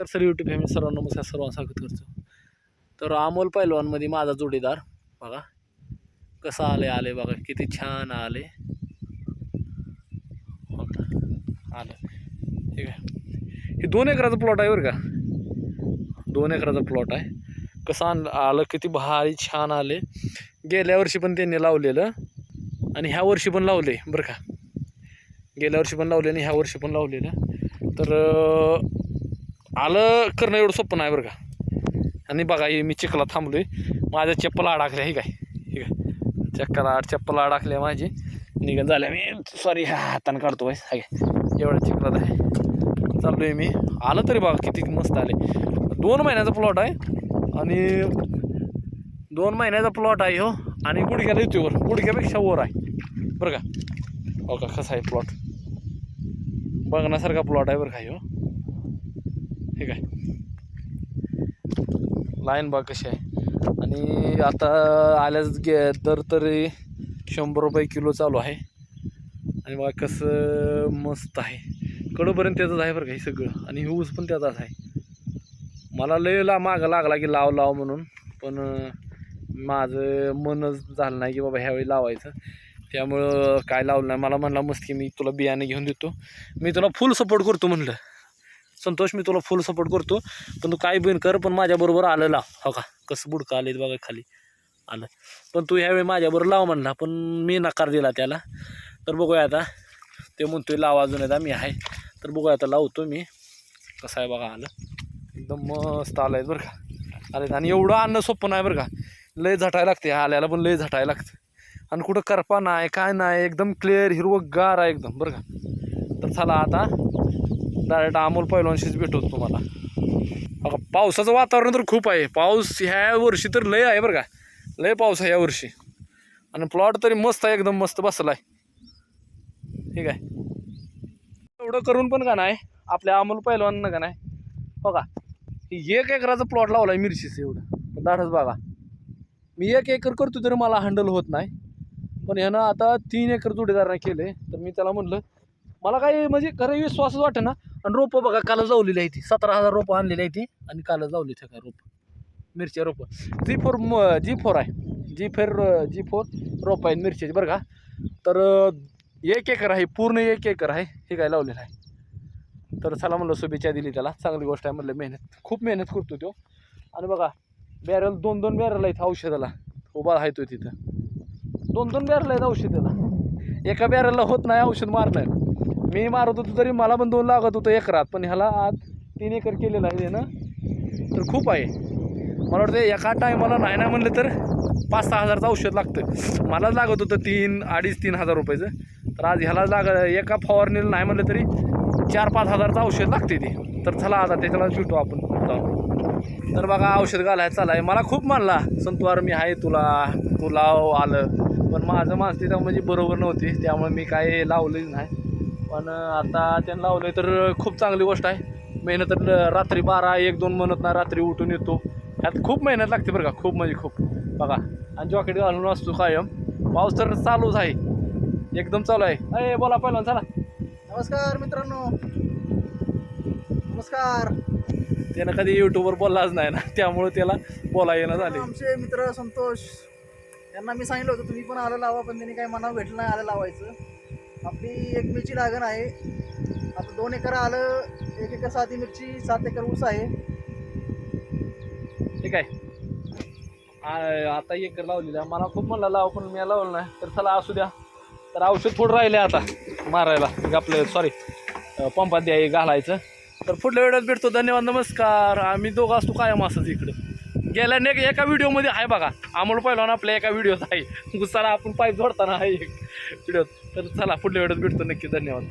नमस्कार sir YouTube family सर्वांना नमस्कार. सर्वांना स्वागत करतो. तर अमोल पैलवानमध्ये माझा जोडीदार बघा. कसं आले आले बघा. किती छान आले. आलं. ठीक आहे. हे दोन एकराचा प्लॉट आहे बरं का? दोन एकराचा प्लॉट आहे. कसं आण आलं किती भारी छान आले. गेल्या वर्षी पण त्यांनी लावलेलं. आणि ह्या वर्षी पण लावले बरं का? गेल्या वर्षी पण लावले आणि ह्या वर्षी पण लावलेलं. तर आलं करणं एवढं सोपं नाही बरं का. आणि बघा हे मी चिखला थांबलोय. माझ्या चप्पल अडकल्या ही काय? हे काय? चक्कला चप्पल अडकल्या माझी. निघन झाल्या मी. सॉरी ह्या हातानं काढतो आहे हाय एवढ्या चिखलात आहे. चाललोय मी. आलं तरी बघा किती मस्त आले. दोन महिन्याचा प्लॉट आहे. आणि दोन महिन्याचा प्लॉट आहे हो. आणि गुडघ्याला येतो वर. गुडघ्यापेक्षा वर आहे. बरं का? हो का कसा आहे प्लॉट बघण्यासारखा प्लॉट आहे बरं का हो. ठीक आहे लाईन बाग कशी आहे. आणि आता आल्याच गे दर तरी शंभर रुपये किलो चालू आहे. आणि बघा कसं मस्त आहे. कडोपर्यंत त्याचंच आहे बरं का हे सगळं. आणि ऊस पण त्याचाच आहे. मला लय ला मागं लागला की लाव लाव म्हणून. पण माझं मनच झालं नाही की बाबा ह्यावेळी लावायचं. त्यामुळं काय लावलं नाही. मला म्हणला मस्त की मी तुला बियाणे घेऊन देतो. मी तुला फुल सपोर्ट करतो म्हणलं. संतोष मी तुला फुल सपोर्ट करतो. पण तू काय बिन कर पण माझ्याबरोबर आलं लाव हो का? कसं बुडकं आले बघा खाली. आलं. पण तू ह्यावेळी माझ्याबरोबर लाव म्हणला पण मी नकार दिला त्याला. तर बघूया आता. ते म्हणतोय लाव अजून एकदा मी आहे. तर बघूया आता लावतो मी. कसं आहे बघा आलं. एकदम मस्त आलं आहे बरं का. आलं आणि एवढं आणणं सोपं नाही बरं का. लय झटायला लागते. आल्याला पण लय झटायला लागतं. आणि कुठं करपा नाही काय नाही. एकदम क्लिअर हिरवं गार आहे एकदम बरं का. तर चला आता. डायरेक्ट अमोल पैलवानशीच भेटतो तुम्हाला. बघा पावसाचं वातावरण तर खूप आहे. पाऊस ह्या वर्षी तर लय आहे बरं का. लय पाऊस आहे या वर्षी. आणि प्लॉट तरी मस्त आहे एकदम मस्त बसला आहे ठीक आहे. एवढं करून पण का नाही आपल्या अमोल पैलवान का नाही. बघा एक एकराचा प्लॉट लावला आहे मिरचीचं एवढं. दाढच बघा. मी एक एकर करतो तरी मला हँडल होत नाही. पण ह्यानं आता तीन एकर जोडीदाराने केले तर मी त्याला म्हणलं मला काही म्हणजे खरं विश्वासच वाटत ना. आणि रोपं बघा कालच लावलेली आहे ती. सतरा हजार रोपं आणलेली आहे ती आणि कालच जावली त्या काय रोपं. मिरच्या रोपं. जी फोर म जी फोर आहे. जी फोर जी फोर रोपं आहेत मिरच्याची बरं का. तर एक एकर आहे पूर्ण एक एकर आहे. हे काय लावलेलं आहे. तर चला म्हणलं शुभेच्छा दिली त्याला. चांगली गोष्ट आहे म्हणलं मेहनत. खूप मेहनत करतो तो. आणि बघा बॅरल दोन दोन बॅरल आहेत औषधाला. उभा आहे तो तिथं. दोन दोन बॅरल आहेत औषधाला. एका बॅरलला होत नाही औषध मारलं मी मारत होतो तरी मला पण दोन लागत होतं एकरात पण ह्याला आज तीन एकर केलेलं आहे ना तर खूप आहे. मला वाटतं एका टायमाला नाही ना म्हणलं तर पाच सहा हजारचं औषध लागतं. मलाच लागत होतं तीन अडीच तीन हजार रुपयाचं. तर आज ह्याला लाग एका फवारणीला नाही म्हणलं तरी चार पाच हजारचं औषध लागते ते. तर चला आता त्याच्याला भेटू आपण जाऊ तर बघा औषध घालायचं चालाय मला खूप मानला. संतवार मी आहे तुला. तू लाव आलं. पण माझं मानसिकता म्हणजे बरोबर नव्हती. त्यामुळे मी काय लावलंच नाही. पण आता त्यांना लावलं तर खूप चांगली गोष्ट आहे. मेहनत तर रात्री बारा एक दोन म्हणत ना रात्री उठून येतो. ह्यात खूप मेहनत लागते बरं का खूप म्हणजे खूप. बघा आणि जॉकेट घालून असतो कायम. पाऊस तर चालूच आहे. एकदम चालू आहे. अरे बोला पहिला चला. नमस्कार मित्रांनो. नमस्कार. त्यानं कधी यूट्यूबवर बोललाच नाही ना त्यामुळे त्याला बोला येणं झाले आमचे मित्र संतोष यांना मी सांगितलं होतं तुम्ही पण आलं लावा पण त्यांनी काही मनावर भेटलं नाही आलं लावायचं. आपली एक मिरची लागण आहे. आता दोन एकर आलं एक एकर साधी मिरची सात एकर ऊस आहे. ठीक आहे. आ- आता एकर लावलेला मला खूप म्हणला लाव पण मी लावलं नाही. तर चला असू द्या. तर औषध थोडं राहिले आता मारायला. म्हणजे आपलं सॉरी पंपात द्या घालायचं. तर पुढल्या वेळेस भेटतो. धन्यवाद नमस्कार. आम्ही दोघं असतो कायम असंच इकडं. गेल्या ने एका व्हिडिओमध्ये आहे बघा. अमोल पहिलवान आपल्या एका व्हिडिओत आहे. गुस्साला आपण पाईप जोडताना आहे एक तर चला पुढल्या वेळेस भेटतो. नक्की धन्यवाद.